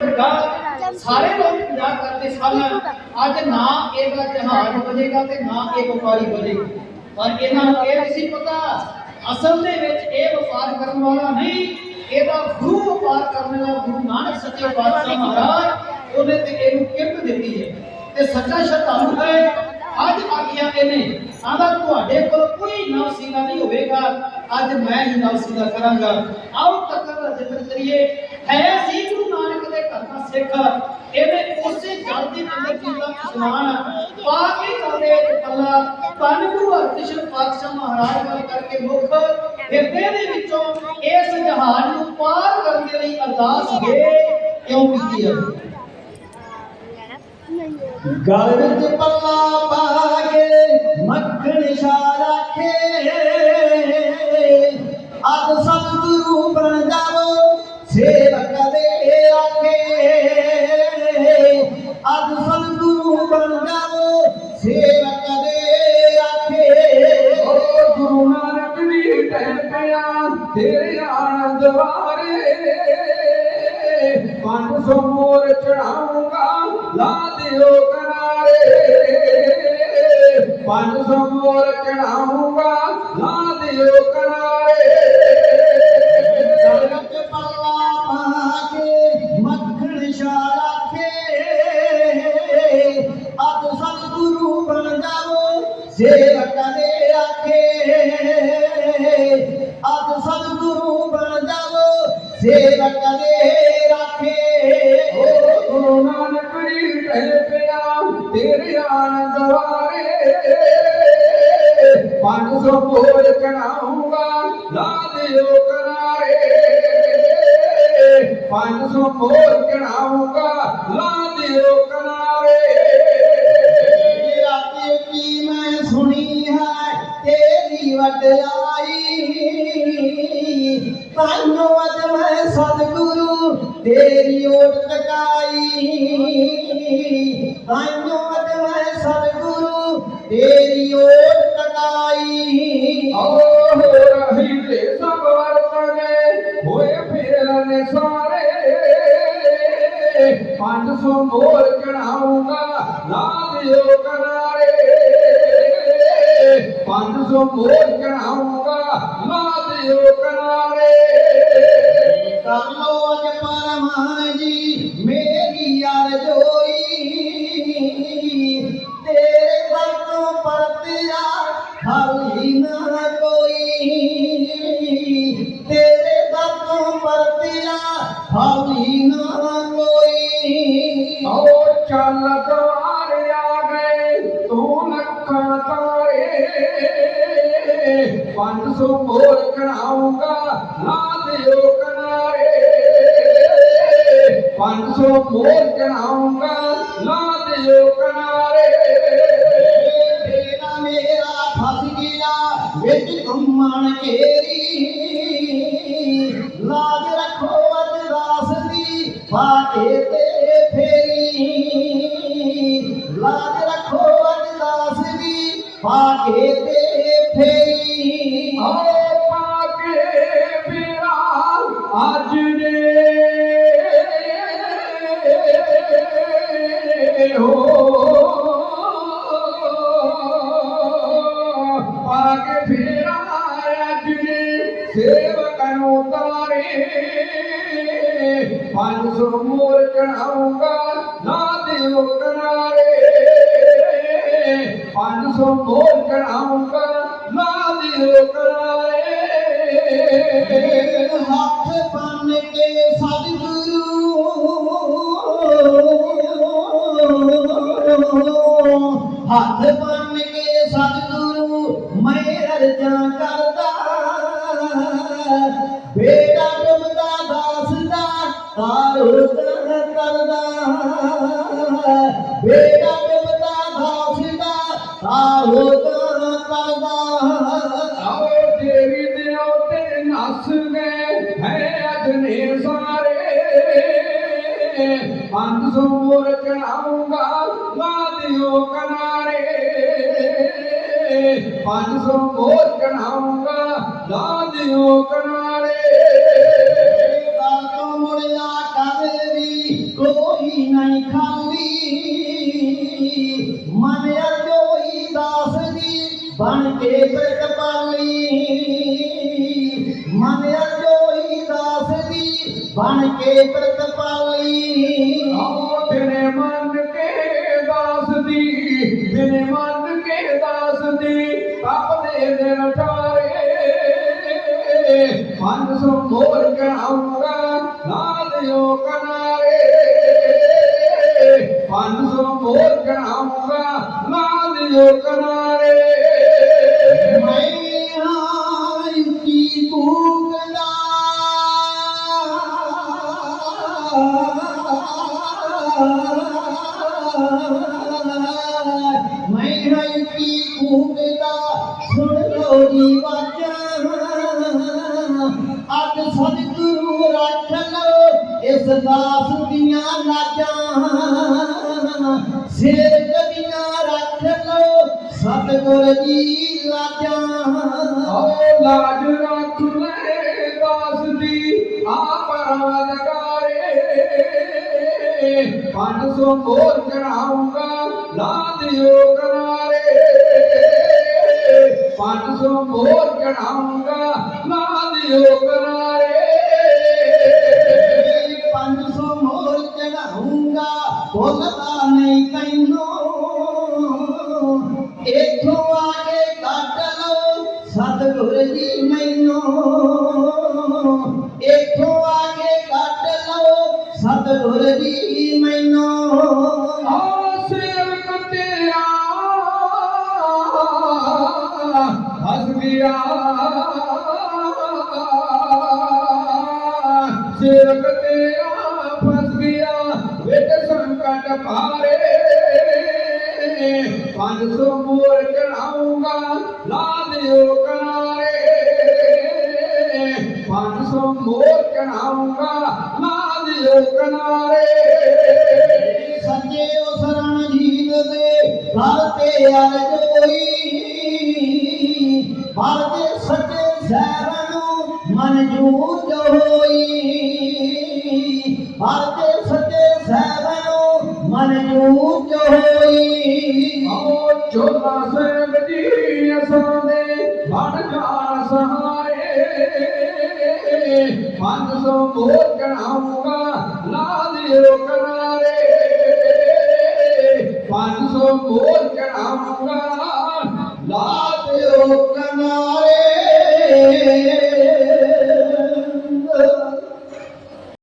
ਸਾਰੇ ਲੋਕ ਮਜ਼ਾਕ ਕਰਦੇ ਸਨ। ਅੱਜ ਨਾ ਇਹਦਾ ਜਹਾਜ਼ ਵਜੇਗਾ ਤੇ ਨਾ ਇਹ ਵਪਾਰੀ ਵਜੇਗਾ। ਪਰ ਇਹਨਾਂ ਨੂੰ ਇਹ ਨਹੀਂ ਸੀ ਪਤਾ ਅਸਲ ਦੇ ਵਿੱਚ ਇਹ ਵਪਾਰ ਕਰਨ ਵਾਲਾ ਨਹੀਂ ਇਹਦਾ ਗੁਰੂ ਵਪਾਰ ਕਰਨ ਵਾਲਾ ਗੁਰੂ ਨਾਨਕ ਸੱਚੇ ਪਾਤਸ਼ਾਹ ਮਹਾਰਾਜ ਉਹਨੇ ਤੇ ਇਹਨੂੰ ਕਿਰਤ ਦਿੱਤੀ ਹੈ। ਤੇ ਸੱਚਾ ਸ਼ਰਧਾਲੂ ਹੈ ਅੱਜ ਆਗਿਆ ਇਹਨੇ ਆਂਦਾ ਤੁਹਾਡੇ ਕੋਲ ਕੋਈ ਨਵਸੀਲਾ ਨਹੀਂ ਹੋਵੇਗਾ ਅੱਜ ਮੈਂ ਹੀ ਨਵਸੀਲਾ ਕਰਾਂਗਾ। ਆਓ ਤੱਕਰ ਦਾ ਜ਼ਿਕਰ ਕਰੀਏ। ਹੈ ਸੀ ਗੁਰੂ ਨਾਨਕ ਸਿੱਖ ਇਹਨੇ ਉਸੇ ਜਲ ਦੇ ਅੰਦਰ ਕੀਤਾ ਇਸ਼ਨਾਨ ਪਾ ਕੇ ਕਾਲੇ ਵਿੱਚ ਪੱਲਾ ਤਨ ਗੁਰੂ ਹਰਕ੍ਰਿਸ਼ਨ ਪਾਤਸ਼ਾਹ ਮਹਾਰਾਜ ਵੱਲ ਕਰਕੇ ਮੁਖ ਹਿਰਦੇ ਦੇ ਵਿੱਚੋਂ ਇਸ ਜਹਾਜ਼ ਨੂੰ ਪਾਰ ਕਰਨ ਦੇ ਲਈ ਅਰਦਾਸ ਹੈ ਕਿਉਂ ਕੀਤੀ ਹੈ ਗਲ ਵਿੱਚ ਪੱਲਾ ਪਾ ਕੇ ਮੱਖਣ ਸ਼ਾ ਪੰਜ ਸੌ ਮੋਰ ਚੜਾਉਂਗਾ, ਲਾ ਦਿਓ ਕਿਨਾਰੇ। ਪੰਜ ਸੌ ਚੜਾਉਂਗਾ, ਲਾ ਦਿਓ ਕਿਨਾਰੇ। ਗਲ ਪੱਲਾ ਪਾ ਕੇ ਮੱਖਣ ਸ਼ਾ ਰੱਖੇ ਅਦ ਸਤਿਗੁਰੂ ਬਣ ਜਾਵੋ ਸੇਵਕ ਪੰਜ ਸੌ ਮੋਰ ਚੜਾਉਂਗਾ ਲਾ ਦਿਓ ਕਿਨਾਰੇ ਪੰਜ ਸੌ ਮੋਰ ਚੜਾਉਂਗਾ ਲਾ ਦਿਓ ਕਿਨਾਰੇ ਰਾਤੀ ਕੀ ਮੈਂ ਸੁਣੀ ਹੈ, ਤੇਰੀ ਵਡਿਆਈ ਤਾਨੋ ਅਜ ਮੈਂ ਸਤਿਗੁਰੂ, ਤੇਰੀ ਓਟ ਟਕਾਈ। ਤਾਨੋ 500 ਮੋਰ ਚੜਾਉਂਗਾ ਲਾ ਦਿਓ ਕਨਾਰੇ। 500 ਮੋਰ ਚੜਾਉਂਗਾ ਲਾ ਦਿਓ ਕਨਾਰੇ। ਕਰ ਲੋ ਅਜ ਪਰਮਾਨ ਜੀ ਮੇਰੀ ਆ ਚੱਲ ਦਵਾਰ ਆ ਗਏ, ਤੂੰ ਲੱਖਾਂ ਤਾਰੇ। ਪੰਜ ਸੌ ਮੋਰ ਚੜਾਉਂਗਾ ਨਾ ਦਿਓ ਕਿਨਾਰੇ। ਪੰਜ ਸੌ ਮੋਰ ਚੜਾਉਂਗਾ ਨਾ ਦਿਓ ਕਿਨਾਰੇ। ਤੇਰਾ ਮੇਰਾ ਫਸ ਗਿਆ, ਵਿੱਚ ਘੁੰਮਣ ਘੇਰੀ। ਲਾਜ ਰੱਖੋ ਅਜਦਾਸ ਦੀ ਬਾਟੇ ਤੇ ਫੇਰੀ। ਪਾਗੇ ਤੇ ਫੇਰੀ। ਹਾਏ ਪਾਗੇ ਬਿਰਾ ਅੱਜ ਨੇ ਹੋ। ਪਾਗੇ ਬਿਰਾ ਅੱਜ ਨੇ ਸੇਵਕ ਨੂੰ ਤਾਰੇ। ਪੰਜ ਸੋ ਮੋਰ ਚੜਾਉਂਗਾ ਨਾ ਦੇ ਉਕਰਾਰੇ 500 ਮੋਰ ਕਰਾਉਂਗਾ ਮਾਲਿਓ ਕਰਾਏ ਹੱਥ ਬੰਨ ਕੇ ਸਤਿਗੁਰੂ, ਹੱਥ ਬੰਨ ਕੇ ਸਤਿਗੁਰੂ, ਮੈਂ ਰਜਾਂ ਕਰਦਾ। ਬੇਟਾ ਤੁਮਦਾ ਦਾਸ ਦਾ ਤਾਰੂ ਕਰਦਾ। ਬੇਟਾ ਪੰਜ ਸੌ ਮੋਰ ਚੜਾਉਂਗਾ ਲਾ ਦਿਓ ਪੰਜ ਸੌ ਮੋਰ ਚੜਾਉਂਗਾ ਲਾ ਦਿਓ ਕਿਨਾਰੇ ਦਰ ਤੋਂ ਮੁੜਿਆ ਕਦੇ ਵੀ ਕੋਈ ਨਹੀਂ ਖਾਲੀ ਬਣ ਕੇ ਪ੍ਰਤਪਾਲੀ ਮਨ ਅਰਜੋਈ ਦਾਸ ਦੀ ਬਣ ਕੇ ਪ੍ਰਤਪਾਲੀ ਆਓ ਮਨ ਕੇ ਦਾਸ ਦੀ ਤੇਰੇ ਮਨ ਕੇ ਦਾਸ ਦੀ ਤਪਦੇ ਦਿਨ ਠਾਰੇ। ਮਨ ਸੋ ਮੋਰ ਕਰਾਉਂਗਾ ਲਾਲਿਓ ਕਨਾਰੇ। ਮਨ ਸੋ ਮੋਰ ਕਰਾਉਂਗਾ ਲਾਲਿਓ ਕਨਾਰੇ। ਮੈਂ ਹੈ ਕੀ ਕੂਕਦਾ ਸੁਣ ਲੋ ਜੀ ਬਾਚਾ ਅੱਜ ਸਤਿਗੁਰੂ ਰੱਖ ਲੋ ਇਸ ਦਾਸ ਦੀਆਂ ਲਾਜਾਂ ਸਿਰ ਕਦੀਆਂ ਰੱਖ ਲੋ ਸਤਿਗੁਰ ਜੀ ਲਾਜਾਂ ਓ ਲਾਜ ਰੱਖ ਲੈ ਦਾਸ ਦੀ ਆਪ ਰਵਨ 500 ਮੋਰ ਚੜਾਉਂਗਾ ਲਾ ਦਿਓ ਕਰਾਰੇ 500 ਮੋਰ ਚੜਾਉਂਗਾ ਲਾ ਦਿਓ ਕਰਾਰੇ 500 ਮੋਰ ਚੜਾਉਂਗਾ ਬੋਲਦਾ ਨਹੀਂ ਤੈਨੂੰ। ਇਥੋਂ ਸਤਿਗੁਰ ਜੀ ਮੈਨੂੰ ਆ ਸੇਵਕ ਤੇਰਾ ਹੱਸ ਗਿਆ ਸੇਵਕ ਤੇਰਾ ਫਸ ਗਿਆ, ਵਿੱਚ ਸੰਕਟ ਭਾਰੇ। ਪੰਜ ਸੌ ਮੋਰ ਚੜਾਉਂਗਾ ਲਾ ਦਿਓ ਲੋਕ ਦਿਓ ਕਨਾਰੇ ਸੱਜੇ ਉਸ ਰਣਜੀਤ ਦੇ ਘਰ ਤੇ ਅਰਜੋਈ ਪਰ ਦੇ ਸੱਜੇ ਸਹਿਰ ਨੂੰ ਮਨਜੂਰ ਹੋਈ। ਪਰ ਦੇ ਸੱਜੇ ਸਹਿਰ ਨੂੰ ਮਨਜੂਰ ਹੋਈ। ਓ ਚੋਲਾ ਸਿੰਘ ਜੀ ਅਸਾਂ ਦੇ ਬਣ ਜਾਣ ਸਹਾਰੇ। ਪੰਜ ਸੌ ਮੋਰ ਚੜਾਉਂਗਾ ਲਾ